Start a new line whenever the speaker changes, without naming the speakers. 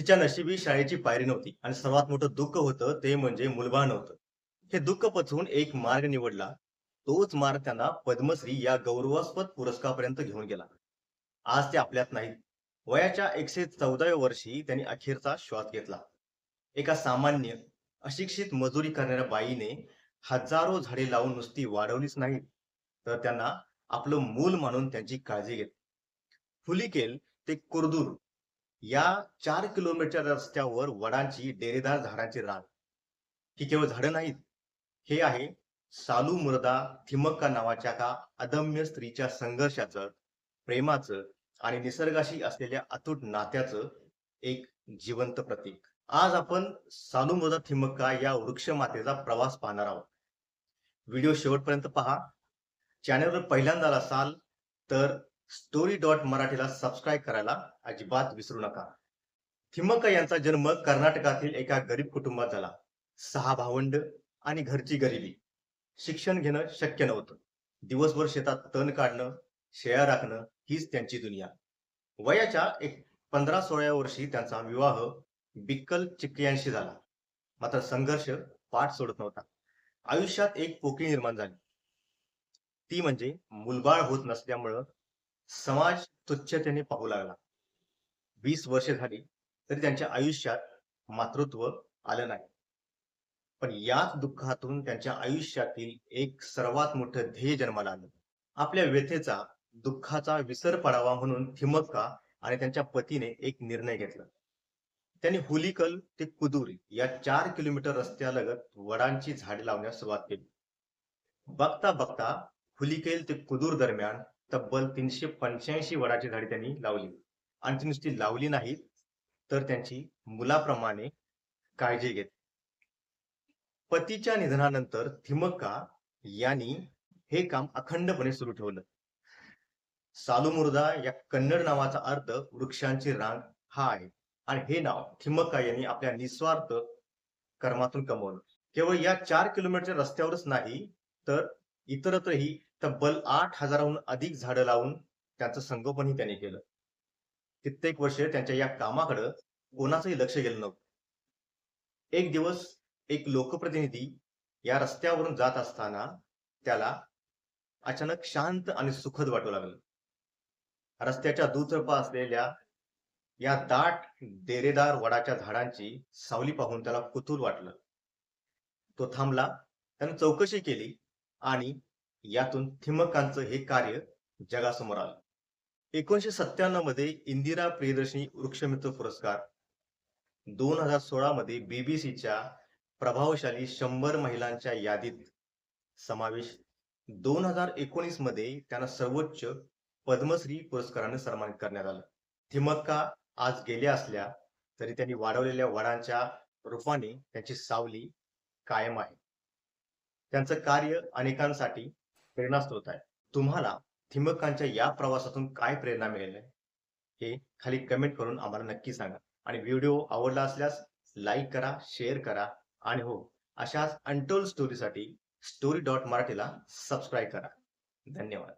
तिच्या नशिबी शाळेची पायरी नव्हती आणि सर्वात मोठं दुःख होतं ते म्हणजे मुलबा नव्हतं. हे दुःख पचवून एक मार्ग निवडला. तोच मार्ग त्यांना पद्मश्री या गौरवास्पद पुरस्कारापर्यंत घेऊन गेला. आज ते आपल्यात नाहीत. वयाच्या एकशे चौदाव्या वर्षी त्यांनी अखेरचा श्वास घेतला. एका सामान्य अशिक्षित मजुरी करणाऱ्या बाईने हजारो झाडे लावून नुसती वाढवलीच नाहीत. तर त्यांना आपलं मूल मानून त्यांची काळजी घेतली. फुलिकेल ते कुर्दूर या चार किलोमीटर रस्त्यावर वडांची डेरेदार झाडांची रांग ही केवळ झाडं नाहीत. हे आहे सालू मुरदा थिमक्का नावाच्या का अदम्य स्त्रीच्या संघर्षाचं प्रेमाचं आणि निसर्गाशी असलेल्या अतूट नात्याचं एक जिवंत प्रतीक. आज आपण सालू मुरदा थिमक्का या वृक्षमातेचा प्रवास पाहणार आहोत. व्हिडिओ शेवटपर्यंत पहा. चॅनलवर पहिल्यांदा असाल तर स्टोरी डॉट मराठीला सबस्क्राईब करायला अजिबात विसरू नका. थिमक्का यांचा जन्म कर्नाटकातील एका गरीब कुटुंबात झाला. सहा भावंड आणि घरची गरिबी. शिक्षण घेणं शक्य नव्हतं. दिवसभर शेतात तण काढणं शेळ्या राखणं हीच त्यांची दुनिया. वयाच्या एक पंधरा सोळाव्या वर्षी त्यांचा विवाह बिक्कल चिक्कियांशी झाला. मात्र संघर्ष पाठ सोडत नव्हता. आयुष्यात एक पोकळी निर्माण झाली. ती म्हणजे मुलबाळ होत नसल्यामुळं समाज तुच्छतेने पाहू लागला. वीस वर्षे झाली तरी त्यांच्या आयुष्यात मातृत्व आलं नाही. पण याच दुःखातून त्यांच्या आयुष्यातील एक सर्वात मोठं ध्येय जन्माला आलं. आपल्या व्यथेचा दुःखाचा विसर पडावा म्हणून थिमक्का आणि त्यांच्या पतीने एक निर्णय घेतला. त्यांनी हुलिकल ते कुदूर या चार किलोमीटर रस्त्यालगत वडांची झाडे लावण्यास सुरुवात केली. बघता बघता हुलिकेल ते कुदूर दरम्यान तब्बल तीनशे पंच्याऐंशी वडाची झाडे त्यांनी लावली. आणि ती नुसती लावली नाहीत तर त्यांची मुलाप्रमाणे काळजी घेत. पतीच्या निधनानंतर थिमक्का यांनी हे काम अखंडपणे सुरू ठेवलं. सालुमुर्दा या कन्नड नावाचा अर्थ वृक्षांची रांग हा आहे. आणि हे नाव थिमक्का यांनी आपल्या निस्वार्थ कर्मातून कमवलं. केवळ या चार किलोमीटरच्या रस्त्यावरच नाही तर इतरत्रही तब्बल आठ हजाराहून अधिक झाडं लावून त्यांचं संगोपनही त्यांनी केलं. कित्येक वर्ष त्यांच्या या कामाकडं कोणाचंही लक्ष गेलं नव्हतं. एक दिवस एक लोकप्रतिनिधी या रस्त्यावरून जात असताना त्याला अचानक शांत आणि सुखद वाटू लागलं. रस्त्याच्या दुतर्फा असलेल्या या दाट डेरेदार वडाच्या झाडांची सावली पाहून त्याला कुतूल वाटलं. तो थांबला त्याने चौकशी केली आणि यातून थिमक्कांचं हे कार्य जगासमोर आलं. एकोणीशे सत्त्याण्णवमध्ये इंदिरा प्रियदर्शनी वृक्षमित्र पुरस्कार दोन हजार सोळा मध्ये बीबीसीच्या प्रभावशाली शंभर महिलांच्या यादीत समावेश दोन हजार एकोणीसमध्ये त्यांना सर्वोच्च पद्मश्री पुरस्काराने सन्मानित करण्यात आलं. थिमक्का आज गेल्या असल्या तरी त्यांनी वाढवलेल्या वडांच्या रूपाने त्यांची सावली कायम आहे. त्यांचं कार्य अनेकांसाठी प्रेरणास्त्रोत आहे. तुम्हाला थिंबकांच्या या प्रवासातून काय प्रेरणा मिळेल? हे खाली कमेंट करून आम्हाला नक्की सांगा. आणि व्हिडिओ आवडला असल्यास लाईक करा शेअर करा आणि हो अशाच अनटोल स्टोरीसाठी स्टोरी डॉट मराठीला सबस्क्राईब करा. धन्यवाद.